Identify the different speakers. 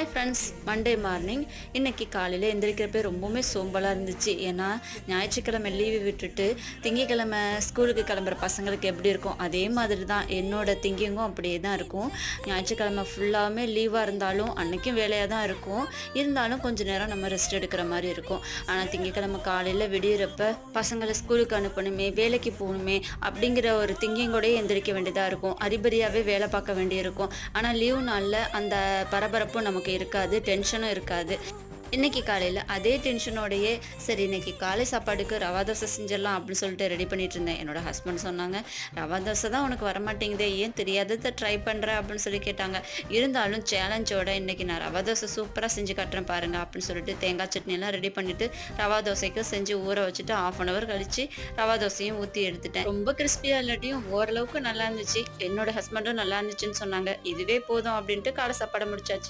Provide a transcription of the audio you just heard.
Speaker 1: Hi friends Monday morning இன்றைக்கி காலையில் எந்திரிக்கிறப்பே ரொம்பவுமே சோம்பலாக இருந்துச்சு. ஏன்னா ஞாயிற்றுக்கிழமை லீவு விட்டுட்டு திங்கக்கிழமை ஸ்கூலுக்கு கிளம்புற பசங்களுக்கு எப்படி இருக்கும்? அதே மாதிரி தான் என்னோட திங்கிங்கும் அப்படியே தான் இருக்கும். ஞாயிற்றுக்கிழமை ஃபுல்லாகவே லீவாக இருந்தாலும் அன்றைக்கும் வேலையாக தான் இருக்கும். இருந்தாலும் கொஞ்சம் நேரம் நம்ம ரெஸ்ட் எடுக்கிற மாதிரி இருக்கும். ஆனால் திங்கக்கிழமை காலையில் விடியிறப்ப பசங்களை ஸ்கூலுக்கு அனுப்பணுமே வேலைக்கு போகணுமே அப்படிங்கிற ஒரு திங்கிங்கோடய எந்திரிக்க வேண்டியதாக இருக்கும். அதிபதியாகவே வேலை பார்க்க வேண்டியிருக்கும். ஆனால் லீவ் நாளில் அந்த பரபரப்பும் நமக்கு இருக்காது. டென்ஷனும் இருக்காது. இன்னைக்கு காலையில் அதே டென்ஷனோடையே சரி இன்னைக்கு காலை சாப்பாடுக்கு ரவா தோசை செஞ்சிடலாம் அப்படின்னு சொல்லிட்டு ரெடி பண்ணிட்டு இருந்தேன். என்னோட ஹஸ்பண்ட் சொன்னாங்க ரவா தோசை தான் உனக்கு வரமாட்டேங்குதே. ஏன் தெரியாததை ட்ரை பண்ணுற அப்படின்னு சொல்லி கேட்டாங்க. இருந்தாலும் சேலஞ்சோட இன்னைக்கு நான் ரவா தோசை சூப்பராக செஞ்சு காட்டுறேன் பாருங்க அப்படின்னு சொல்லிட்டு தேங்காய் சட்னி ரெடி பண்ணிட்டு ரவா தோசைக்கு செஞ்சு ஊற வச்சுட்டு ஆஃப் அன் ஹவர் கழிச்சு ரவா தோசையும் ஊற்றி எடுத்துட்டேன். ரொம்ப கிறிஸ்பியாக இல்லாட்டியும் ஓரளவுக்கு நல்லா இருந்துச்சு. என்னோட ஹஸ்பண்டும் நல்லா இருந்துச்சுன்னு சொன்னாங்க. இதுவே போதும் அப்படின்ட்டு காலை சாப்பாடு முடிச்சாச்சு.